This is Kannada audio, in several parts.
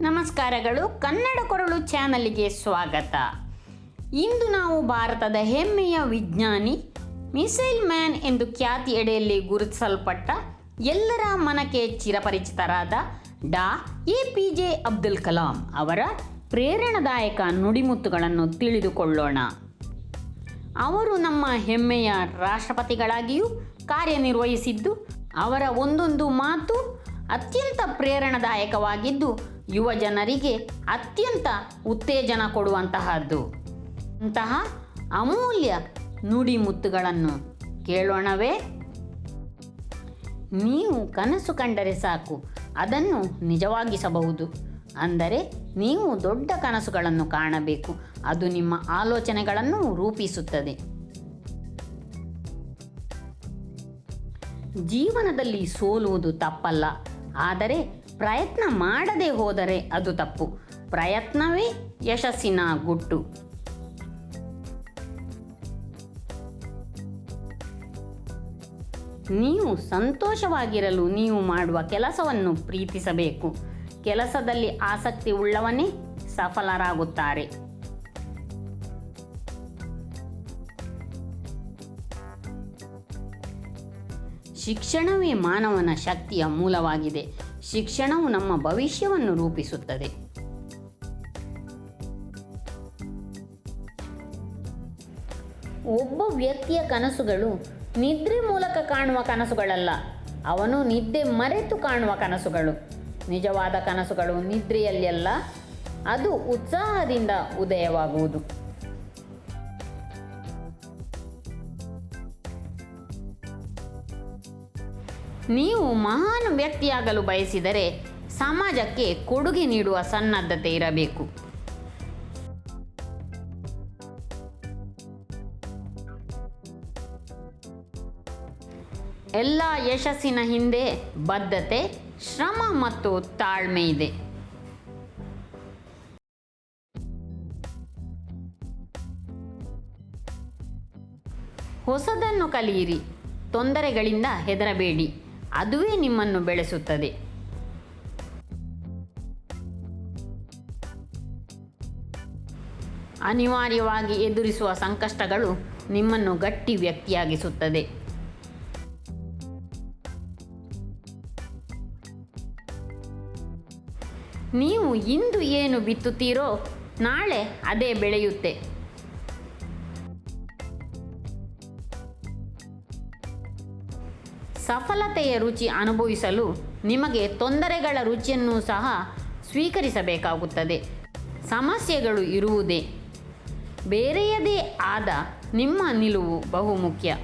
ನಮಸ್ಕಾರಗಳು. ಕನ್ನಡ ಕೊರಳು ಚಾನಲ್ಗೆ ಸ್ವಾಗತ. ಇಂದು ನಾವು ಭಾರತದ ಹೆಮ್ಮೆಯ ವಿಜ್ಞಾನಿ, ಮಿಸೈಲ್ ಮ್ಯಾನ್ ಎಂದು ಖ್ಯಾತಿ ಎಡೆಯಲ್ಲಿ ಗುರುತಿಸಲ್ಪಟ್ಟ ಎಲ್ಲರ ಮನಕ್ಕೆ ಚಿರಪರಿಚಿತರಾದ ಡಾ. A P J Abdul Kalam ಅವರ ಪ್ರೇರಣಾದಾಯಕ ನುಡಿಮುತ್ತುಗಳನ್ನು ತಿಳಿದುಕೊಳ್ಳೋಣ. ಅವರು ನಮ್ಮ ಹೆಮ್ಮೆಯ ರಾಷ್ಟ್ರಪತಿಗಳಾಗಿಯೂ ಕಾರ್ಯನಿರ್ವಹಿಸಿದ್ದು, ಅವರ ಒಂದೊಂದು ಮಾತು ಅತ್ಯಂತ ಪ್ರೇರಣಾದಾಯಕವಾಗಿದ್ದು ಯುವ ಜನರಿಗೆ ಅತ್ಯಂತ ಉತ್ತೇಜನ ಕೊಡುವಂತಹದ್ದು. ಅಂತಹ ಅಮೂಲ್ಯ ನುಡಿಮುತ್ತುಗಳನ್ನು ಕೇಳೋಣವೇ? ನೀವು ಕನಸು ಕಂಡರೆ ಸಾಕು, ಅದನ್ನು ನಿಜವಾಗಿಸಬಹುದು. ಅಂದರೆ ನೀವು ದೊಡ್ಡ ಕನಸುಗಳನ್ನು ಕಾಣಬೇಕು, ಅದು ನಿಮ್ಮ ಆಲೋಚನೆಗಳನ್ನು ರೂಪಿಸುತ್ತದೆ. ಜೀವನದಲ್ಲಿ ಸೋಲುವುದು ತಪ್ಪಲ್ಲ. ಆದರೆ ಪ್ರಯತ್ನ ಮಾಡದೆ ಹೋದರೆ ಅದು ತಪ್ಪು. ಪ್ರಯತ್ನವೇ ಯಶಸ್ಸಿನ ಗುಟ್ಟು. ನೀವು ಸಂತೋಷವಾಗಿರಲು ನೀವು ಮಾಡುವ ಕೆಲಸವನ್ನು ಪ್ರೀತಿಸಬೇಕು. ಕೆಲಸದಲ್ಲಿ ಆಸಕ್ತಿ ಉಳ್ಳವನೇ ಸಫಲರಾಗುತ್ತಾರೆ. ಶಿಕ್ಷಣವೇ ಮಾನವನ ಶಕ್ತಿಯ ಮೂಲವಾಗಿದೆ. ಶಿಕ್ಷಣವು ನಮ್ಮ ಭವಿಷ್ಯವನ್ನು ರೂಪಿಸುತ್ತದೆ. ಒಬ್ಬ ವ್ಯಕ್ತಿಯ ಕನಸುಗಳು ನಿದ್ರೆ ಮೂಲಕ ಕಾಣುವ ಕನಸುಗಳಲ್ಲ. ಅವನು ನಿದ್ದೆ ಮರೆತು ಕಾಣುವ ಕನಸುಗಳು. ನಿಜವಾದ ಕನಸುಗಳು ನಿದ್ರೆಯಲ್ಲ ಅದು ಉತ್ಸಾಹದಿಂದ ಉದಯವಾಗುವುದು. ನೀವು ಮಹಾನ್ ವ್ಯಕ್ತಿಯಾಗಲು ಬಯಸಿದರೆ ಸಮಾಜಕ್ಕೆ ಕೊಡುಗೆ ನೀಡುವ ಸನ್ನದ್ಧತೆ ಇರಬೇಕು. ಎಲ್ಲ ಯಶಸ್ಸಿನ ಹಿಂದೆ ಬದ್ಧತೆ, ಶ್ರಮ ಮತ್ತು ತಾಳ್ಮೆ ಇದೆ. ಹೊಸದನ್ನು ಕಲಿಯಿರಿ, ತೊಂದರೆಗಳಿಂದ ಹೆದರಬೇಡಿ. ಅದುವೇ ನಿಮ್ಮನ್ನು ಬೆಳೆಸುತ್ತದೆ. ಅನಿವಾರ್ಯವಾಗಿ ಎದುರಿಸುವ ಸಂಕಷ್ಟಗಳು ನಿಮ್ಮನ್ನು ಗಟ್ಟಿ ವ್ಯಕ್ತಿಯಾಗಿಸುತ್ತದೆ. ನೀವು ಇಂದು ಏನು ಬಿತ್ತುತ್ತೀರೋ ನಾಳೆ ಅದೇ ಬೆಳೆಯುತ್ತೆ. ಸಫಲತೆಯ ರುಚಿ ಅನುಭವಿಸಲು ನಿಮಗೆ ತೊಂದರೆಗಳ ರುಚಿಯನ್ನು ಸಹ ಸ್ವೀಕರಿಸಬೇಕಾಗುತ್ತದೆ. ಸಮಸ್ಯೆಗಳು ಇರುವುದೇ? ಬೇರೆಯದೇ ಆದ ನಿಮ್ಮ ನಿಲುವು ಬಹುಮುಖ್ಯ.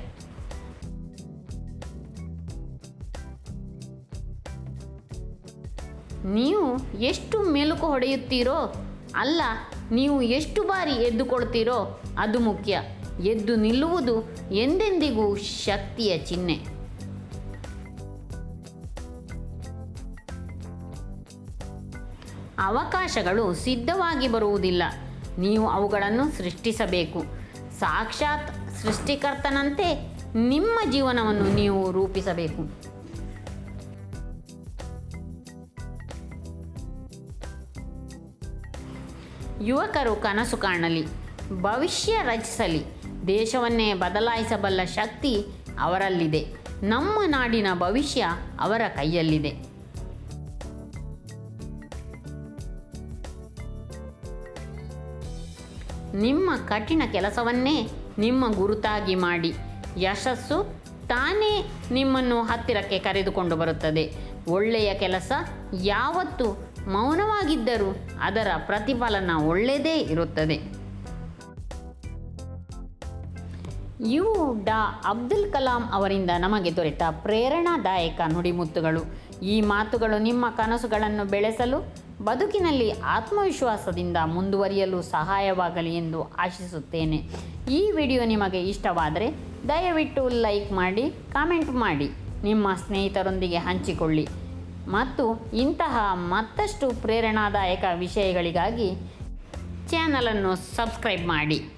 ನೀವು ಎಷ್ಟು ಮೆಲುಕು ಹೊಡೆಯುತ್ತೀರೋ, ಅಲ್ಲ, ನೀವು ಎಷ್ಟು ಬಾರಿ ಎದ್ದುಕೊಳ್ತೀರೋ ಅದು ಮುಖ್ಯ. ಎದ್ದು ನಿಲ್ಲುವುದು ಎಂದೆಂದಿಗೂ ಶಕ್ತಿಯ ಚಿಹ್ನೆ. ಅವಕಾಶಗಳು ಸಿದ್ಧವಾಗಿ ಬರುವುದಿಲ್ಲ. ನೀವು ಅವುಗಳನ್ನು ಸೃಷ್ಟಿಸಬೇಕು. ಸಾಕ್ಷಾತ್ ಸೃಷ್ಟಿಕರ್ತನಂತೆ ನಿಮ್ಮ ಜೀವನವನ್ನು ನೀವು ರೂಪಿಸಬೇಕು. ಯುವಕರು ಕನಸು ಕಾಣಲಿ. ಭವಿಷ್ಯ ರಚಿಸಲಿ. ದೇಶವನ್ನೇ ಬದಲಾಯಿಸಬಲ್ಲ ಶಕ್ತಿ ಅವರಲ್ಲಿದೆ. ನಮ್ಮ ನಾಡಿನ ಭವಿಷ್ಯ ಅವರ ಕೈಯಲ್ಲಿದೆ. ನಿಮ್ಮ ಕಠಿಣ ಕೆಲಸವನ್ನೇ ನಿಮ್ಮ ಗುರುತಾಗಿ ಮಾಡಿ. ಯಶಸ್ಸು ತಾನೇ ನಿಮ್ಮನ್ನು ಹತ್ತಿರಕ್ಕೆ ಕರೆದುಕೊಂಡು ಬರುತ್ತದೆ. ಒಳ್ಳೆಯ ಕೆಲಸ ಯಾವತ್ತು ಮೌನವಾಗಿದ್ದರೂ ಅದರ ಪ್ರತಿಫಲನ ಒಳ್ಳೆಯದೇ ಇರುತ್ತದೆ. ಇವು ಡಾ ಅಬ್ದುಲ್ ಕಲಾಂ ಅವರಿಂದ ನಮಗೆ ದೊರೆತ ಪ್ರೇರಣಾದಾಯಕ ನುಡಿಮುತ್ತುಗಳು. ಈ ಮಾತುಗಳು ನಿಮ್ಮ ಕನಸುಗಳನ್ನು ಬೆಳೆಸಲು ಬದುಕಿನಲ್ಲಿ ಆತ್ಮವಿಶ್ವಾಸದಿಂದ ಮುಂದುವರಿಯಲು ಸಹಾಯವಾಗಲಿ ಎಂದು ಆಶಿಸುತ್ತೇನೆ. ಈ ವಿಡಿಯೋ ನಿಮಗೆ ಇಷ್ಟವಾದರೆ ದಯವಿಟ್ಟು ಲೈಕ್ ಮಾಡಿ, ಕಾಮೆಂಟ್ ಮಾಡಿ. ನಿಮ್ಮ ಸ್ನೇಹಿತರೊಂದಿಗೆ ಹಂಚಿಕೊಳ್ಳಿ. ಮತ್ತು ಇಂತಹ ಮತ್ತಷ್ಟು ಪ್ರೇರಣಾದಾಯಕ ವಿಷಯಗಳಿಗಾಗಿ ಚಾನಲನ್ನು ಸಬ್ಸ್ಕ್ರೈಬ್ ಮಾಡಿ.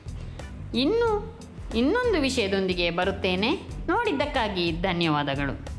ಇನ್ನು ಇನ್ನೊಂದು ವಿಷಯದೊಂದಿಗೆ ಬರುತ್ತೇನೆ. ನೋಡಿದ್ದಕ್ಕಾಗಿ ಧನ್ಯವಾದಗಳು.